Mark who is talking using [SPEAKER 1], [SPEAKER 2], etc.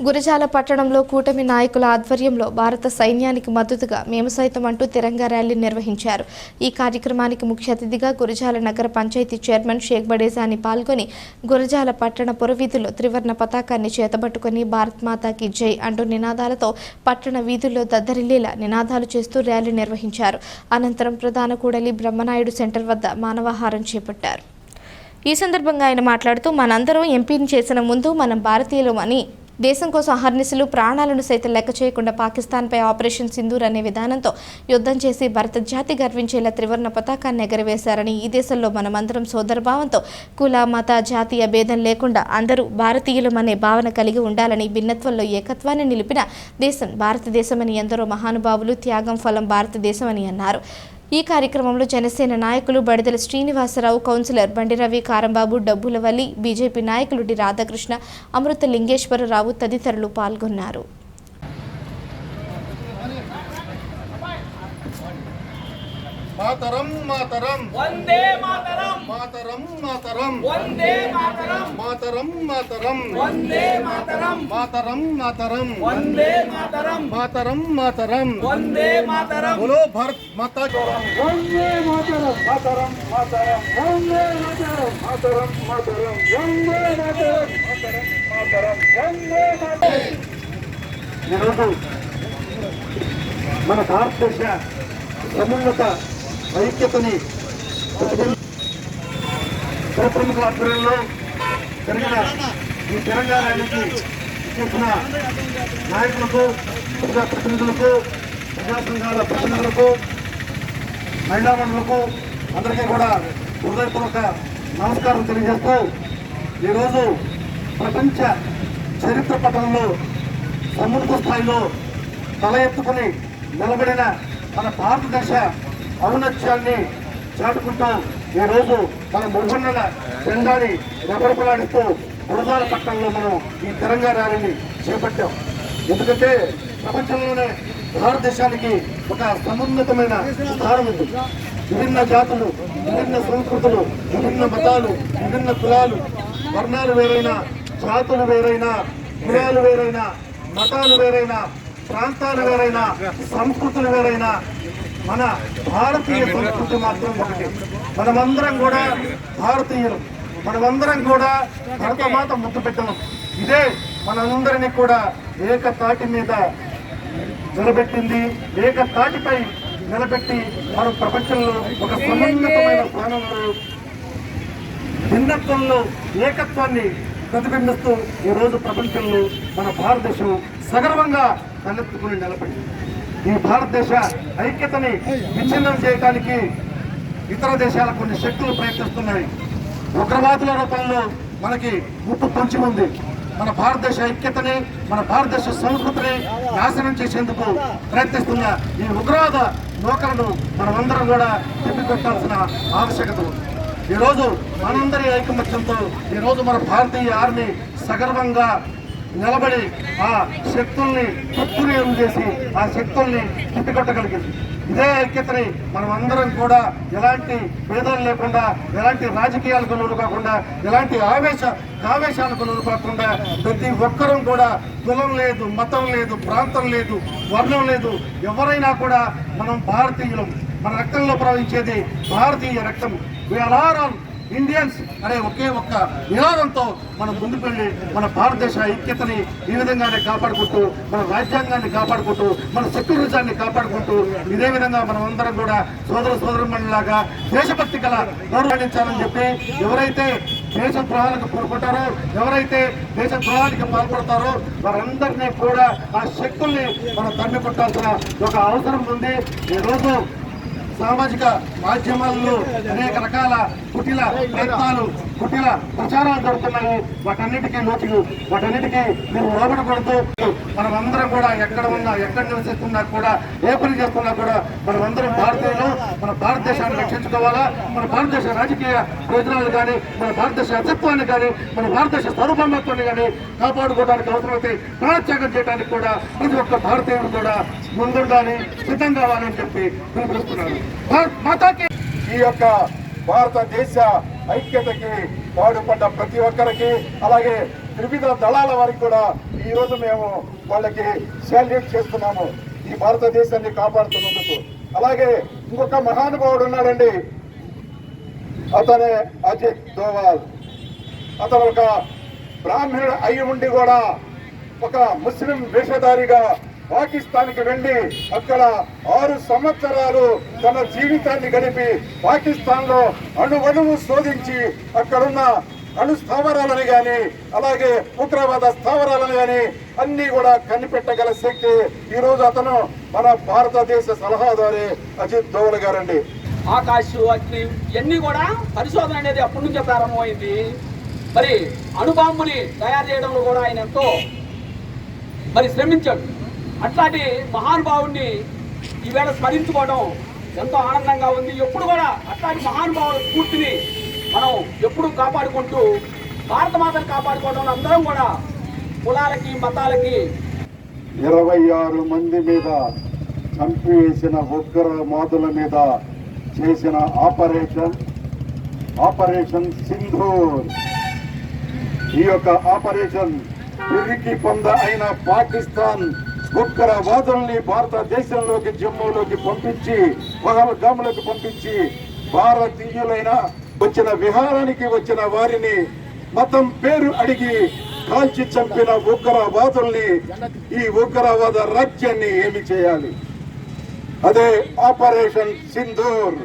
[SPEAKER 1] గురజాల పట్టణంలో కూటమి నాయకుల ఆధ్వర్యంలో భారత సైన్యానికి మద్దతుగా మేము సైతం అంటూ తిరంగా ర్యాలీ నిర్వహించారు. ఈ కార్యక్రమానికి ముఖ్య అతిథిగా గురజాల నగర పంచాయతీ చైర్మన్ షేక్ బడేజాని పాల్గొని గురజాల పట్టణ పురవీధుల్లో త్రివర్ణ పతాకాన్ని చేతబట్టుకుని భారత్ మాతాకి జై అంటూ నినాదాలతో పట్టణ వీధుల్లో దద్దరిల్లేలా నినాదాలు చేస్తూ ర్యాలీ నిర్వహించారు. అనంతరం ప్రధాన కూడలి బ్రహ్మనాయుడు సెంటర్ వద్ద మానవాహారం చేపట్టారు. ఈ సందర్భంగా ఆయన మాట్లాడుతూ మనందరం ఎంపీని చేసిన ముందు మనం భారతీయులమని దేశం కోసం అహర్నిశలు ప్రాణాలను సైతం లెక్క చేయకుండా పాకిస్తాన్పై ఆపరేషన్ సింధూర్ అనే విధానంతో యుద్ధం చేసి భారత జాతి గర్వించేలా త్రివర్ణ పతాకాన్ని ఎగరవేశారని ఈ దేశంలో మనమందరం సోదరభావంతో కుల మత జాతీయ భేదం లేకుండా అందరూ భారతీయులం అనే భావన కలిగి ఉండాలని భిన్నత్వంలో ఏకత్వాన్ని నిలిపిన దేశం భారతదేశమని ఎందరో మహానుభావులు త్యాగం ఫలం భారతదేశం అని అన్నారు. ఈ కార్యక్రమంలో జనసేన నాయకులు బడిదల శ్రీనివాసరావు కౌన్సిలర్ బండిరవి కారంబాబు డబ్బులవల్లి బీజేపీ నాయకులు డి రాధాకృష్ణ అమృత లింగేశ్వరరావు తదితరులు పాల్గొన్నారు.
[SPEAKER 2] మాతరం మాతరం.
[SPEAKER 3] వందే మాతరం.
[SPEAKER 2] మాతరం మాతరం.
[SPEAKER 3] వందే మాతరం.
[SPEAKER 2] మాతరం మాతరం.
[SPEAKER 3] వందే మాతరం.
[SPEAKER 2] మాతరం మాతరం.
[SPEAKER 3] వందే మాతరం.
[SPEAKER 2] మాతరం మాతరం.
[SPEAKER 3] వందే మాతరం.
[SPEAKER 2] బోలో భారత్ మాతా వందే మాతరం. మాతరం మాతరం. వందే మాతరం. మాతరం మాతరం. వందే మాతరం. మాతరం మాతరం. వందే మాతరం. ఈరోజు మన భారతదేశ సమున్నత ఐక్యతని ప్రముఖ ఆధ్వర్యంలో జరిగిన ఈ తెలంగాణకి చేసిన నాయకులకు ప్రజాప్రతినిధులకు ప్రజా సంఘాల ప్రతినిధులకు మహిళా మండలకు అందరికీ కూడా హృదయపూర్వక నమస్కారం తెలియజేస్తూ ఈరోజు ప్రపంచ చరిత్ర పటంలో సముద్ర స్థాయిలో తల ఎత్తుకుని నిలబడిన మన భారతదేశ ఔన్నత్యాన్ని చాటుకుంటూ ఈరోజు మన మురుగున్నల జెండాని రెపరెపలాడిస్తూ గురుదాల పట్టణంలో మనం ఈ తెలంగాణ ర్యాలీని చేపట్టాం. ఎందుకంటే ప్రపంచంలోనే భారతదేశానికి ఒక సమున్నతమైన స్థానం ఉంది. విభిన్న జాతులు విభిన్న సంస్కృతులు విభిన్న మతాలు విభిన్న కులాలు వర్ణాలు వేరైన జాతులు వేరైనా కులాలు వేరైనా మతాలు వేరైనా ప్రాంతాలు వేరైనా సంస్కృతులు వేరైనా మన భారతీయ సంస్కృతి మాత్రం ఒకటి. మనమందరం కూడా భారతీయులు. మనమందరం కూడా భరతమాత ముద్దు పెట్టడం. ఇదే మనందరినీ కూడా ఏకతాటి మీద నిలబెట్టింది. ఏకతాటిపై నిలబెట్టి మనం ప్రపంచంలో ఒక సమున్నతమైన స్థానంలో భిన్నత్వంలో ఏకత్వాన్ని ప్రతిబింబిస్తూ ఈ రోజు ప్రపంచంలో మన భారతదేశం సగర్వంగా తలెత్తుకుని నిలబడింది. ఈ భారతదేశ ఐక్యతని విచ్ఛిన్నం చేయడానికి ఇతర దేశాల కొన్ని శక్తులు ప్రయత్నిస్తున్నాయి. ఉగ్రవాదుల రూపంలో మనకి ముప్పు పొంచి ఉంది. మన భారతదేశ ఐక్యతని మన భారతదేశ సంస్కృతిని నాశనం చేసేందుకు ప్రయత్నిస్తున్న ఈ ఉగ్రవాద నూకలను మనమందరం కూడా తిప్పికొట్టాల్సిన ఆవశ్యకత ఉంది. ఈరోజు మనందరి ఐకమత్యంతో ఈరోజు మన భారతీయ ఆర్మీ సగర్వంగా నిలబడి ఆ శక్తుల్ని తుత్తునీయం చేసి ఆ శక్తుల్ని తిప్పికొట్టగలిగింది ఇదే ఐక్యతని మనం అందరం కూడా ఎలాంటి భేదాలు లేకుండా ఎలాంటి రాజకీయాలకు లోను కాకుండా ఎలాంటి ఆవేశ ఆవేశాలకు లోను కాకుండా ప్రతి ఒక్కరూ కూడా కులం లేదు మతం లేదు ప్రాంతం లేదు వర్ణం లేదు ఎవరైనా కూడా మనం భారతీయులం. మన రక్తంలో ప్రవహించేది భారతీయ రక్తం. వీఆర్ ఆల్ ఇండియన్స్ అనే ఒకే ఒక్క నినాదంతో మనం ముందుకు వెళ్ళి మన భారతదేశ ఐక్యతని ఈ విధంగానే కాపాడుకుంటూ మన రాజ్యాంగాన్ని కాపాడుకుంటూ మన సెక్యులరిజాన్ని కాపాడుకుంటూ ఇదే విధంగా మనం అందరం కూడా సోదర సోదరుమణిలాగా దేశభక్తి కల గౌరవించాలని చెప్పి ఎవరైతే దేశ ద్రోహాలకు పాల్పడతారో ఎవరైతే దేశ ద్రోహానికి పాల్పడతారో వారందరినీ కూడా ఆ శక్తుల్ని మనం తండ్రి కొట్టాల్సిన ఒక అవసరం ఉంది. ఈరోజు సామాజిక మాధ్యమాల్లో అనేక రకాల కుటిల ప్రయత్నాలు కుటీల ప్రచారాలు జరుగుతున్నాయి. వాటన్నిటికీ నోటికి వాటన్నిటికీ మీరు లోబడకూడదు. మనమందరం కూడా ఎక్కడ ఉన్నా ఎక్కడ నివసిస్తున్నా కూడా ఏ పని చేస్తున్నా కూడా మనమందరం భారతీయులు. మన భారతదేశాన్ని రక్షించుకోవాలా? మన భారతదేశ రాజకీయ ప్రయోజనాలు కానీ మన భారతదేశ అస్తిత్వాన్ని కానీ మన భారతదేశ స్వరూపమత్వాన్ని కానీ కాపాడుకోవడానికి అవసరమైతే ప్రాణత్యాగం చేయడానికి కూడా ప్రతి ఒక్క భారతీయుడు కూడా ముందుండాలి సిద్ధం కావాలని చెప్పి పిలుపునిస్తున్నాను. భారత్ మాతాకి!
[SPEAKER 4] ఈ యొక్క భారతదేశ ఐక్యతకి పాడుపడ్డ ప్రతి ఒక్కరికి అలాగే త్రివిధ దళాల వారికి కూడా ఈ రోజు మేము వాళ్ళకి శాల్యూట్ చేస్తున్నాము. ఈ భారతదేశాన్ని కాపాడుతున్నందుకు. అలాగే ఇంకొక మహానుభావుడు ఉన్నాడండి. అతనే అజిత్ దోవాల్. అతను ఒక బ్రాహ్మణుడు అయి ఉండి కూడా ఒక ముస్లిం వేషధారిగా పాకిస్తాన్కి వెళ్ళి అక్కడ ఆరు సంవత్సరాలు తన జీవితాన్ని గడిపి పాకిస్తాన్లో అణువణువు శోధించి అక్కడున్న అణు స్థావరాలను గాని అలాగే ఉగ్రవాద స్థావరాలను గాని అన్ని కూడా కనిపెట్టగల శక్తి ఈ రోజు అతను మన భారతదేశ సలహాదారి అజిత్ దోవల్ గారండి.
[SPEAKER 3] ఆకాశ్ అగ్ని ఇవన్నీ కూడా పరిశోధన అనేది అప్పటి నుంచే ప్రారంభమైంది. మరి అణుబాంబుని తయారు చేయడంలో కూడా ఆయన ఎంతో మరి శ్రమించాడు. అట్లాంటి మహానుభావుడిని ఈవేళ స్మరించుకోవడం ఎంతో ఆనందంగా ఉంది. ఎప్పుడు కూడా అట్లాంటి మహానుభావుల స్ఫూర్తిని మనం ఎప్పుడు కాపాడుకుంటూ భారత మాతను కాపాడుకోవడంలో అందరం కూడా కులాలకి మతాలకి
[SPEAKER 4] ఇరవై ఆరు మంది మీద చంపివేసిన ఉగ్ర మాదుల మీద చేసిన ఆపరేషన్ ఆపరేషన్ సింధూర్. ఈ యొక్క ఆపరేషన్ తిరిగి పొంద అయిన పాకిస్తాన్ ఉగ్రవాదుల్ని భారతదేశంలోకి జమ్మూలోకి పంపించి పహల్గాములకు పంపించి భారతీయులైన వచ్చిన విహారానికి వచ్చిన వారిని మతం పేరు అడిగి కాల్చి చంపిన ఉగ్రవాదుల్ని ఈ ఉగ్రవాద రాజ్యాన్ని ఏమి చేయాలి? అదే ఆపరేషన్ సింధూర్.